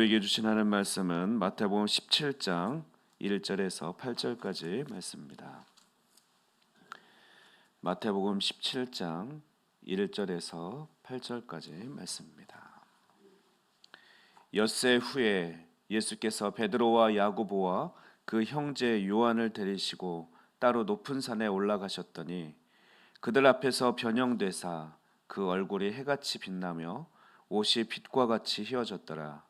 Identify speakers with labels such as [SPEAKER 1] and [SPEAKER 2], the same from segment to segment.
[SPEAKER 1] 우리에게 주신 하는 말씀은 마태복음 17장 1절에서 8절까지 말씀입니다. 마태복음 17장 1절에서 8절까지 말씀입니다. 엿새 후에 예수께서 베드로와 야고보와 그 형제 요한을 데리시고 따로 높은 산에 올라가셨더니 그들 앞에서 변형되사 그 얼굴이 해같이 빛나며 옷이 빛과 같이 휘어졌더라.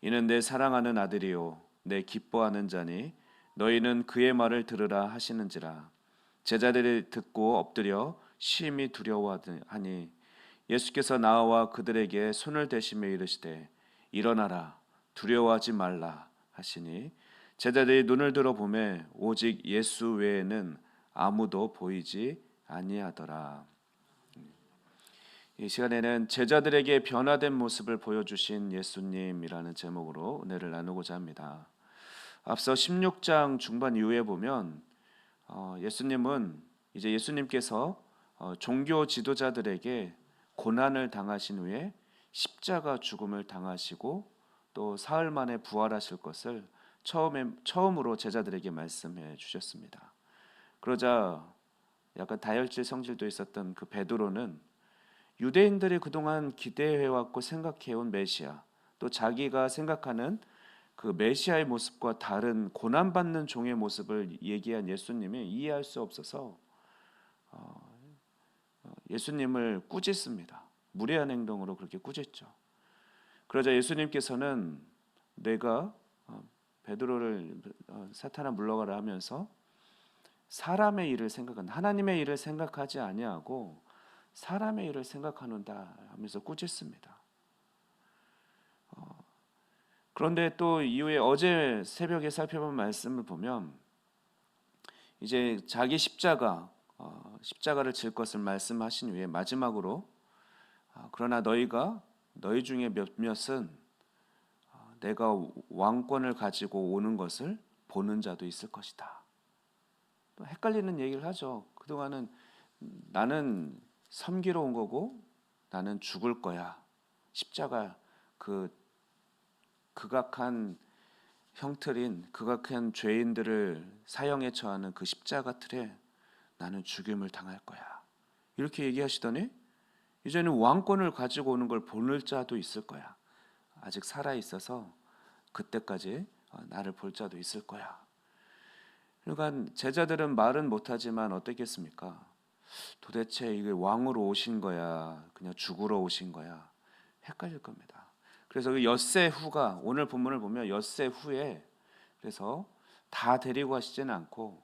[SPEAKER 1] 이는 내 사랑하는 아들이요 내 기뻐하는 자니 너희는 그의 말을 들으라 하시는지라 제자들이 듣고 엎드려 심히 두려워하니 예수께서 나와 그들에게 손을 대시며 이르시되 일어나라 두려워하지 말라 하시니 제자들이 눈을 들어 보매 오직 예수 외에는 아무도 보이지 아니하더라. 이 시간에는 제자들에게 변화된 모습을 보여주신 예수님이라는 제목으로 은혜를 나누고자 합니다. 앞서 16장 중반 이후에 보면 어, 예수님은 이제 예수님께서 어, 종교 지도자들에게 고난을 당하신 후에 십자가 죽음을 당하시고 또 사흘 만에 부활하실 것을 처음에 처음으로 제자들에게 말씀해 주셨습니다. 그러자 약간 다혈질 성질도 있었던 그 베드로는 유대인들이 그동안 기대해왔고 생각해온 메시아 또 자기가 생각하는 그 메시아의 모습과 다른 고난받는 종의 모습을 얘기한 예수님이 이해할 수 없어서 어, 어, 예수님을 꾸짖습니다. 무례한 행동으로 그렇게 꾸짖죠. 그러자 예수님께서는 내가 어, 베드로를 사탄아 물러가라 하면서 사람의 일을 생각한 하나님의 일을 생각하지 아니하고 사람의 일을 생각하는다 하면서 꾸짖습니다. 어, 그런데 또 이후에 어제 새벽에 살펴본 말씀을 보면 이제 자기 십자가 어, 십자가를 질 것을 말씀하신 후에 마지막으로 어, 그러나 너희가 너희 중에 몇몇은 어, 내가 왕권을 가지고 오는 것을 보는 자도 있을 것이다. 헷갈리는 얘기를 하죠. 그동안은 나는 섬기러 온 거고 나는 죽을 거야. 십자가 그 극악한 형틀인 극악한 죄인들을 사형에 처하는 그 십자가 틀에 나는 죽임을 당할 거야. 이렇게 얘기하시더니 이제는 왕권을 가지고 오는 걸 보는 자도 있을 거야. 아직 살아 있어서 그때까지 어, 나를 볼 자도 있을 거야. 그러니까 제자들은 말은 못하지만 어떻겠습니까? 도대체 이게 왕으로 오신 거야, 그냥 죽으러 오신 거야, 헷갈릴 겁니다. 그래서 그 엿새 후가 오늘 본문을 보면 엿새 후에 그래서 다 데리고 가시지는 않고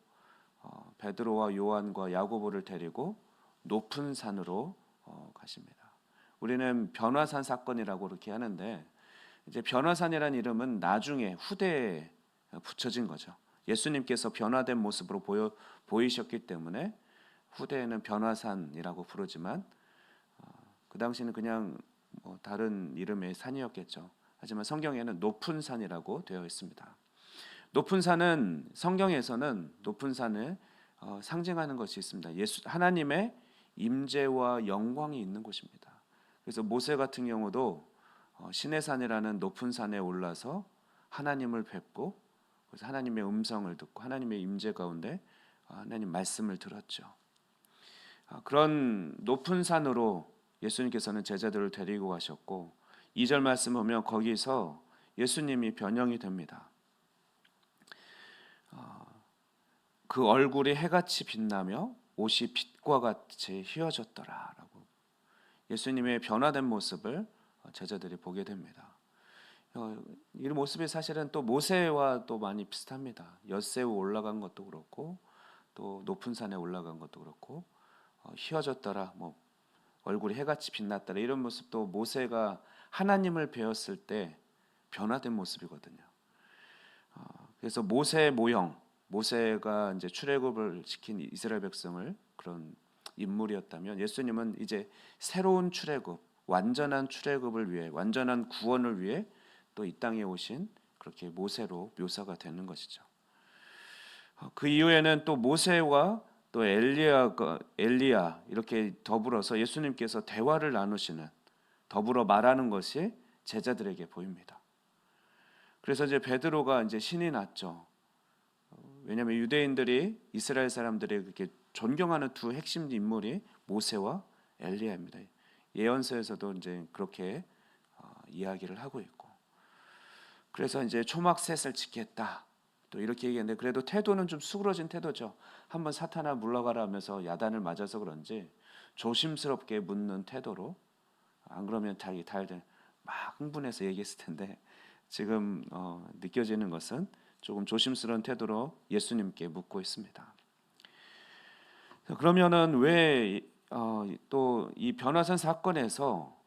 [SPEAKER 1] 어, 베드로와 요한과 야고보를 데리고 높은 산으로 어, 가십니다. 우리는 변화산 사건이라고 그렇게 하는데 이제 변화산이라는 이름은 나중에 후대에 붙여진 거죠. 예수님께서 변화된 모습으로 보여 보이셨기 때문에 후대에는 변화산이라고 부르지만 어, 그 당시는 그냥 뭐 다른 이름의 산이었겠죠. 하지만 성경에는 높은 산이라고 되어 있습니다. 높은 산은 성경에서는 높은 산을 어, 상징하는 것이 있습니다. 예수 하나님의 임재와 영광이 있는 곳입니다. 그래서 모세 같은 경우도 어, 시내산이라는 높은 산에 올라서 하나님을 뵙고 하나님의 음성을 듣고 하나님의 임재 가운데 하나님 말씀을 들었죠. 아, 그런 높은 산으로 예수님께서는 제자들을 데리고 가셨고 2절 말씀 보면 거기서 예수님이 변형이 됩니다. 아, 그 얼굴이 해같이 빛나며 옷이 빛과 같이 휘어졌더라라고 예수님의 변화된 모습을 제자들이 보게 됩니다. 어, 이 모습이 사실은 또 모세와 또 많이 비슷합니다. 엿새우 올라간 것도 그렇고 또 높은 산에 올라간 것도 그렇고 어, 휘어졌더라, 뭐 얼굴이 해같이 빛났더라 이런 모습도 모세가 하나님을 배웠을 때 변화된 모습이거든요. 어, 그래서 모세 모형, 모세가 이제 출애굽을 시킨 이스라엘 백성을 그런 인물이었다면 예수님은 이제 새로운 출애굽, 완전한 출애굽을 위해, 완전한 구원을 위해 또 이 땅에 오신 그렇게 모세로 묘사가 되는 것이죠. 어, 그 이후에는 또 모세와 또 엘리야가 엘리야 이렇게 더불어서 예수님께서 대화를 나누시는 더불어 말하는 것이 제자들에게 보입니다. 그래서 이제 베드로가 이제 신이 났죠. 어, 왜냐하면 유대인들이 이스라엘 사람들이 그렇게 존경하는 두 핵심 인물이 모세와 엘리야입니다. 예언서에서도 이제 그렇게 어, 이야기를 하고 있고, 그래서 이제 초막 셋을 지켰다. 또 이렇게 얘기했는데 그래도 태도는 좀 수그러진 태도죠. 한번 사탄아 물러가라 하면서 야단을 맞아서 그런지 조심스럽게 묻는 태도로 안 그러면 자기 달들 막 흥분해서 얘기했을 텐데 지금 어, 느껴지는 것은 조금 조심스러운 태도로 예수님께 묻고 있습니다. 그러면은 왜 또이 변화산 사건에서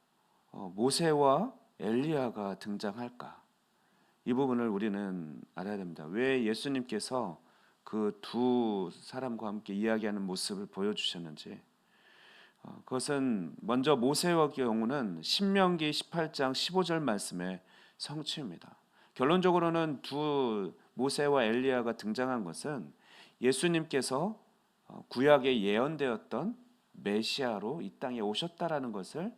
[SPEAKER 1] 어, 모세와 엘리야가 등장할까? 이 부분을 우리는 알아야 됩니다. 왜 예수님께서 그 두 사람과 함께 이야기하는 모습을 보여주셨는지 어, 그것은 먼저 모세와 경우는 신명기 18장 15절 말씀의 성취입니다. 결론적으로는 두 모세와 엘리야가 등장한 것은 예수님께서 어, 구약에 예언되었던 메시아로 이 땅에 오셨다라는 것을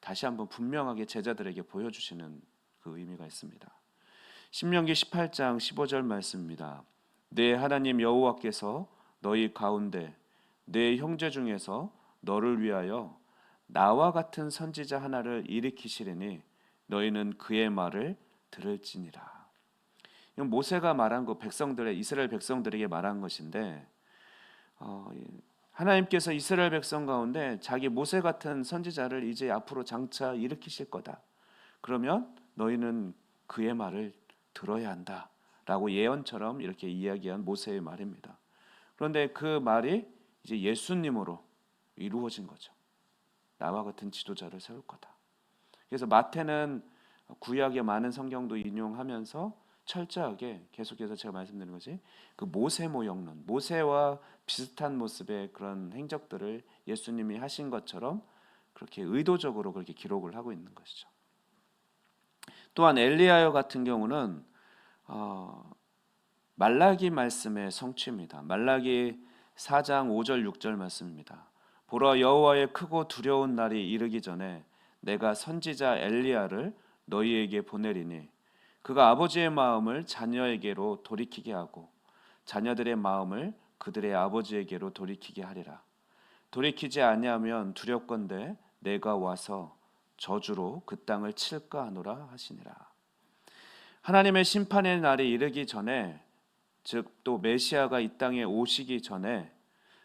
[SPEAKER 1] 다시 한번 분명하게 제자들에게 보여주시는 그 의미가 있습니다. 신명기 18장 15절 말씀입니다. 내 하나님 여호와께서 너희 가운데 내 형제 중에서 너를 위하여 나와 같은 선지자 하나를 일으키시리니 너희는 그의 말을 들을지니라. 모세가 말한 거 백성들의 이스라엘 백성들에게 말한 것인데 어, 하나님께서 이스라엘 백성 가운데 자기 모세 같은 선지자를 이제 앞으로 장차 일으키실 거다. 그러면 너희는 그의 말을 들어야 한다 라고 예언처럼 이렇게 이야기한 모세의 말입니다. 그런데 그 말이 이제 예수님으로 이루어진 거죠. 나와 같은 지도자를 세울 거다. 그래서 마태는 구약의 많은 성경도 인용하면서 철저하게 계속해서 제가 말씀드린 것이 그 모세 모형론, 모세와 비슷한 모습의 그런 행적들을 예수님이 하신 것처럼 그렇게 의도적으로 그렇게 기록을 하고 있는 것이죠. 또한 엘리야여 같은 경우는 어, 말라기 말씀의 성취입니다. 말라기 4장 5절 6절 말씀입니다. 보라 여호와의 크고 두려운 날이 이르기 전에 내가 선지자 엘리야를 너희에게 보내리니 그가 아버지의 마음을 자녀에게로 돌이키게 하고 자녀들의 마음을 그들의 아버지에게로 돌이키게 하리라. 돌이키지 아니하면 두렵건대 내가 와서 저주로 그 땅을 칠까 하노라 하시니라. 하나님의 심판의 날이 이르기 전에 즉 또 메시아가 이 땅에 오시기 전에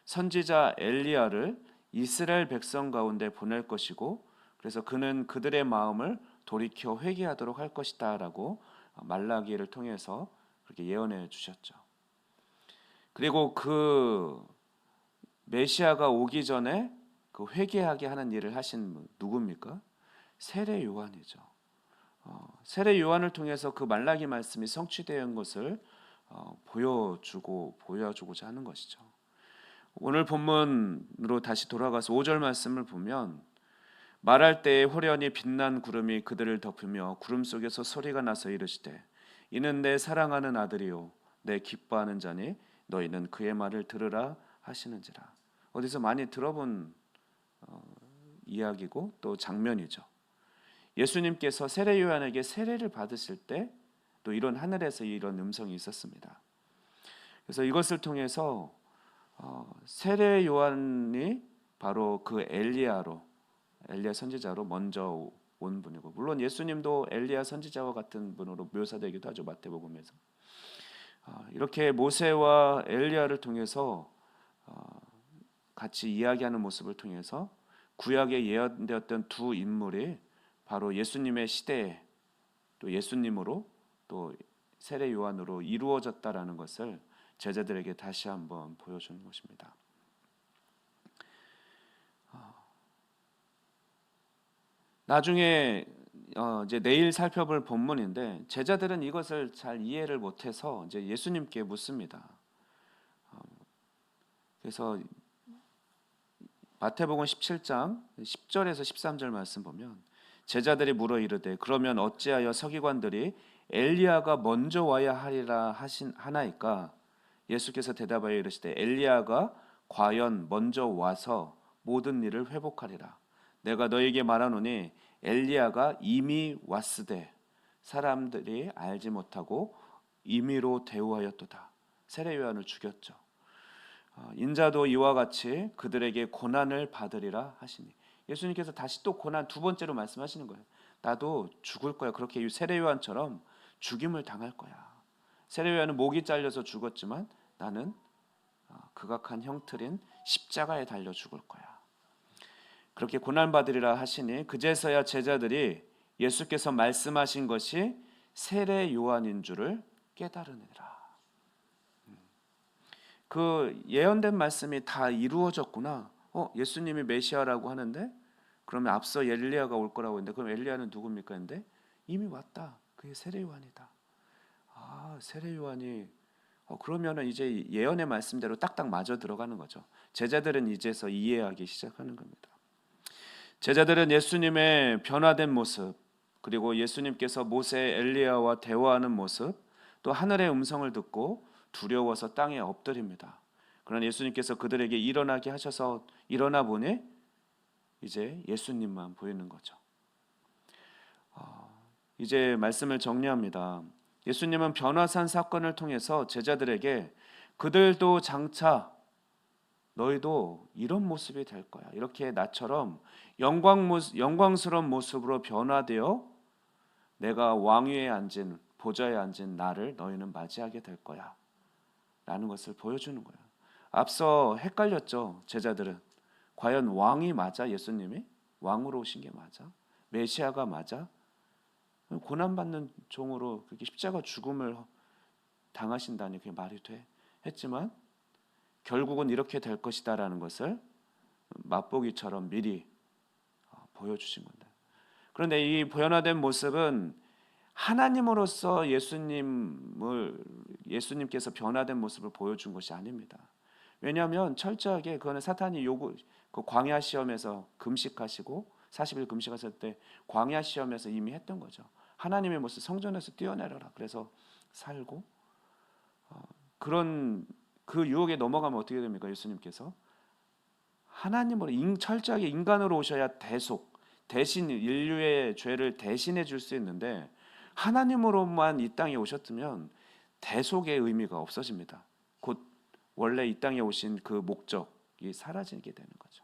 [SPEAKER 1] 선지자 엘리야를 이스라엘 백성 가운데 보낼 것이고 그래서 그는 그들의 마음을 돌이켜 회개하도록 할 것이다라고 말라기를 통해서 그렇게 예언해 주셨죠. 그리고 그 메시아가 오기 전에 그 회개하게 하는 일을 하신 누굽니까? 세례 요한이죠. 어, 세례 요한을 통해서 그 말라기 말씀이 성취된 것을 어, 보여주고 보여주고자 하는 것이죠. 오늘 본문으로 다시 돌아가서 5절 말씀을 보면 말할 때에 호련히 빛난 구름이 그들을 덮으며 구름 속에서 소리가 나서 이르시되 이는 내 사랑하는 아들이요 내 기뻐하는 자니 너희는 그의 말을 들으라 하시는지라 어디서 많이 들어본 어, 이야기고 또 장면이죠. 예수님께서 세례 요한에게 세례를 받으실 때 또 이런 하늘에서 이런 음성이 있었습니다. 그래서 이것을 통해서 어, 세례 요한이 바로 그 엘리야로 엘리야 선지자로 먼저 온 분이고 물론 예수님도 엘리야 선지자와 같은 분으로 묘사되기도 하죠 마태복음에서 아, 이렇게 모세와 엘리야를 통해서 어, 같이 이야기하는 모습을 통해서 구약에 예언되었던 두 인물이 바로 예수님의 시대에 또 예수님으로 또 세례 요한으로 이루어졌다라는 것을 제자들에게 다시 한번 보여주는 것입니다. 나중에 어, 이제 내일 살펴볼 본문인데 제자들은 이것을 잘 이해를 못해서 이제 예수님께 묻습니다. 어, 그래서 마태복음 17장 10절에서 13절 말씀 보면 제자들이 물어 이르되 그러면 어찌하여 서기관들이 엘리야가 먼저 와야 하리라 하신 하나이까? 예수께서 대답하여 이르시되 엘리야가 과연 먼저 와서 모든 일을 회복하리라. 내가 너에게 말하노니 엘리야가 이미 왔으되 사람들이 알지 못하고 임의로 대우하였도다. 세례 요한을 죽였죠. 어, 인자도 이와 같이 그들에게 고난을 받으리라 하시니 예수님께서 다시 또 고난 두 번째로 말씀하시는 거예요. 나도 죽을 거야. 그렇게 세례 요한처럼 죽임을 당할 거야. 세례 요한은 목이 잘려서 죽었지만 나는 어, 극악한 형틀인 십자가에 달려 죽을 거야. 그렇게 고난 받으리라 하시니 그제서야 제자들이 예수께서 말씀하신 것이 세례 요한인 줄을 깨달으니라. 그 예언된 말씀이 다 이루어졌구나. 어, 예수님이 메시아라고 하는데 그러면 앞서 엘리야가 올 거라고 했는데 그럼 엘리야는 누굽니까? 근데 이미 왔다. 그게 세례 요한이다. 아, 세례 요한이 어, 그러면은 이제 예언의 말씀대로 딱딱 맞아 들어가는 거죠. 제자들은 이제서 이해하기 시작하는 겁니다. 제자들은 예수님의 변화된 모습 그리고 예수님께서 모세 엘리야와 대화하는 모습 또 하늘의 음성을 듣고 두려워서 땅에 엎드립니다. 그러나 예수님께서 그들에게 일어나게 하셔서 일어나 보니 이제 예수님만 보이는 거죠. 어, 이제 말씀을 정리합니다. 예수님은 변화산 사건을 통해서 제자들에게 그들도 장차 너희도 이런 모습이 될 거야. 이렇게 나처럼 영광 모습, 영광스러운 모습으로 변화되어 내가 왕위에 앉은 보좌에 앉은 나를 너희는 맞이하게 될 거야. 라는 것을 보여주는 거예요. 앞서 헷갈렸죠. 제자들은 과연 왕이 맞아 예수님이 왕으로 오신 게 맞아? 메시아가 맞아? 고난 받는 종으로 그렇게 십자가 죽음을 당하신다니 그게 말이 돼? 했지만 결국은 이렇게 될 것이다라는 것을 맛보기처럼 미리 어, 보여주신 건데. 그런데 이 변화된 모습은 하나님으로서 예수님을 예수님께서 변화된 모습을 보여준 것이 아닙니다. 왜냐하면 철저하게 그거는 사탄이 요구 그 광야 시험에서 금식하시고 40일 금식하실 때 광야 시험에서 이미 했던 거죠. 하나님의 모습 성전에서 뛰어내려라. 그래서 살고 어, 그런 그 유혹에 넘어가면 어떻게 됩니까? 예수님께서 하나님으로 인, 철저하게 인간으로 오셔야 대속 대신 인류의 죄를 대신해 줄 수 있는데 하나님으로만 이 땅에 오셨으면 대속의 의미가 없어집니다. 곧 원래 이 땅에 오신 그 목적이 사라지게 되는 거죠.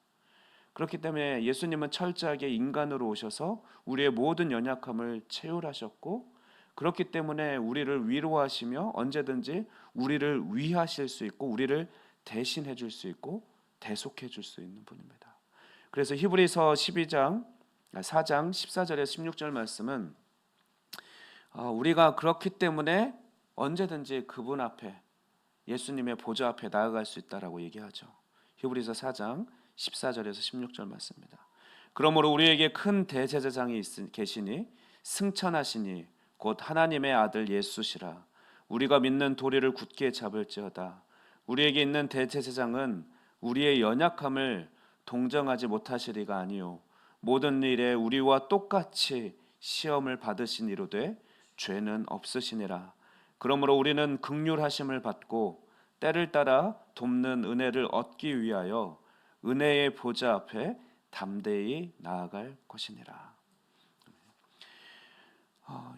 [SPEAKER 1] 그렇기 때문에 예수님은 철저하게 인간으로 오셔서 우리의 모든 연약함을 채울하셨고 그렇기 때문에 우리를 위로하시며 언제든지 우리를 위하실 수 있고 우리를 대신해 줄 수 있고 대속해 줄 수 있는 분입니다. 그래서 히브리서 12장 4장 14절에서 16절 말씀은 어, 우리가 그렇기 때문에 언제든지 그분 앞에 예수님의 보좌 앞에 나아갈 수 있다라고 얘기하죠. 히브리서 4장 14절에서 16절 말씀입니다. 그러므로 우리에게 큰 대제사장이 계시니 승천하시니 곧 하나님의 아들 예수시라 우리가 믿는 도리를 굳게 잡을지어다 우리에게 있는 대제사장은 우리의 연약함을 동정하지 못하시리가 아니요 모든 일에 우리와 똑같이 시험을 받으신 이로되 죄는 없으시니라. 그러므로 우리는 극률하심을 받고 때를 따라 돕는 은혜를 얻기 위하여 은혜의 보좌 앞에 담대히 나아갈 것이니라. 어,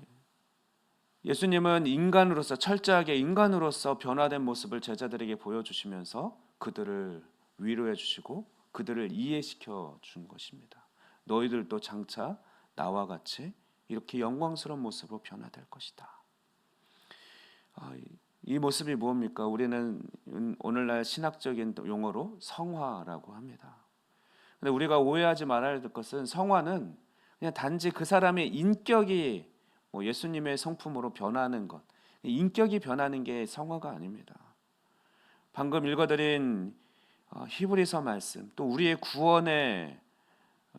[SPEAKER 1] 예수님은 인간으로서 철저하게 인간으로서 변화된 모습을 제자들에게 보여주시면서 그들을 위로해 주시고 그들을 이해시켜 준 것입니다. 너희들도 장차 나와 같이 이렇게 영광스러운 모습으로 변화될 것이다. 아, 이 모습이 무엇입니까? 우리는 오늘날 신학적인 용어로 성화라고 합니다. 근데 우리가 오해하지 말아야 될 것은 성화는 그냥 단지 그 사람의 인격이 뭐 예수님의 성품으로 변하는 것, 인격이 변하는 게 성화가 아닙니다. 방금 읽어드린 어, 히브리서 말씀, 또 우리의 구원의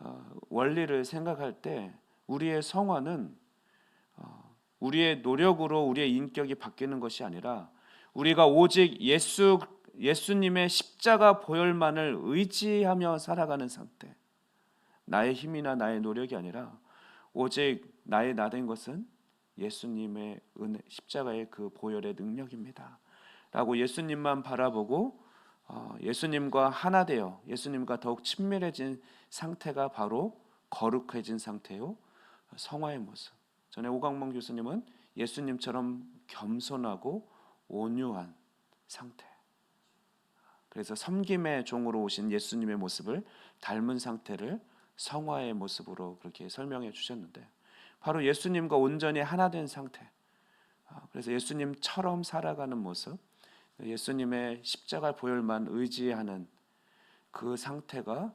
[SPEAKER 1] 어, 원리를 생각할 때 우리의 성화는 어, 우리의 노력으로 우리의 인격이 바뀌는 것이 아니라 우리가 오직 예수 예수님의 십자가 보혈만을 의지하며 살아가는 상태. 나의 힘이나 나의 노력이 아니라 오직 나의 나된 것은 예수님의 은혜, 십자가의 그 보혈의 능력입니다. 라고 예수님만 바라보고 어, 예수님과 하나 되어 예수님과 더욱 친밀해진 상태가 바로 거룩해진 상태요 성화의 모습. 전에 오광범 교수님은 예수님처럼 겸손하고 온유한 상태. 그래서 섬김의 종으로 오신 예수님의 모습을 닮은 상태를 성화의 모습으로 그렇게 설명해 주셨는데 바로 예수님과 온전히 하나 된 상태. 아, 그래서 예수님처럼 살아가는 모습, 예수님의 십자가 보혈만 의지하는 그 상태가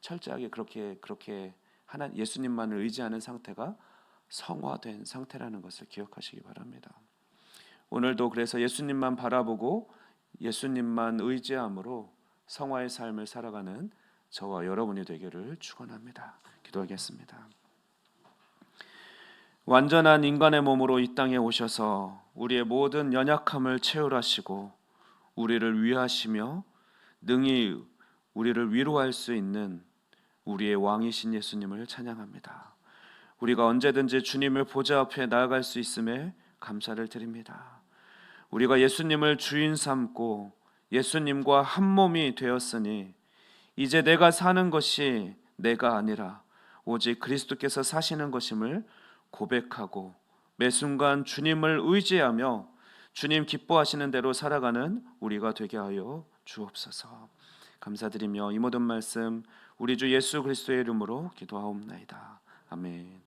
[SPEAKER 1] 철저하게 그렇게 그렇게 하나 예수님만을 의지하는 상태가 성화된 상태라는 것을 기억하시기 바랍니다. 오늘도 그래서 예수님만 바라보고 예수님만 의지함으로 성화의 삶을 살아가는 저와 여러분이 되기를 축원합니다. 기도하겠습니다. 완전한 인간의 몸으로 이 땅에 오셔서 우리의 모든 연약함을 채울하시고 우리를 위하시며 능히 우리를 위로할 수 있는 우리의 왕이신 예수님을 찬양합니다. 우리가 언제든지 주님을 보좌 앞에 나아갈 수 있음에 감사를 드립니다. 우리가 예수님을 주인 삼고 예수님과 한 몸이 되었으니 이제 내가 사는 것이 내가 아니라 오직 그리스도께서 사시는 것임을 고백하고 매 순간 주님을 의지하며 주님 기뻐하시는 대로 살아가는 우리가 되게 하여 주옵소서. 감사드리며 이 모든 말씀 우리 주 예수 그리스도의 이름으로 기도하옵나이다. 아멘.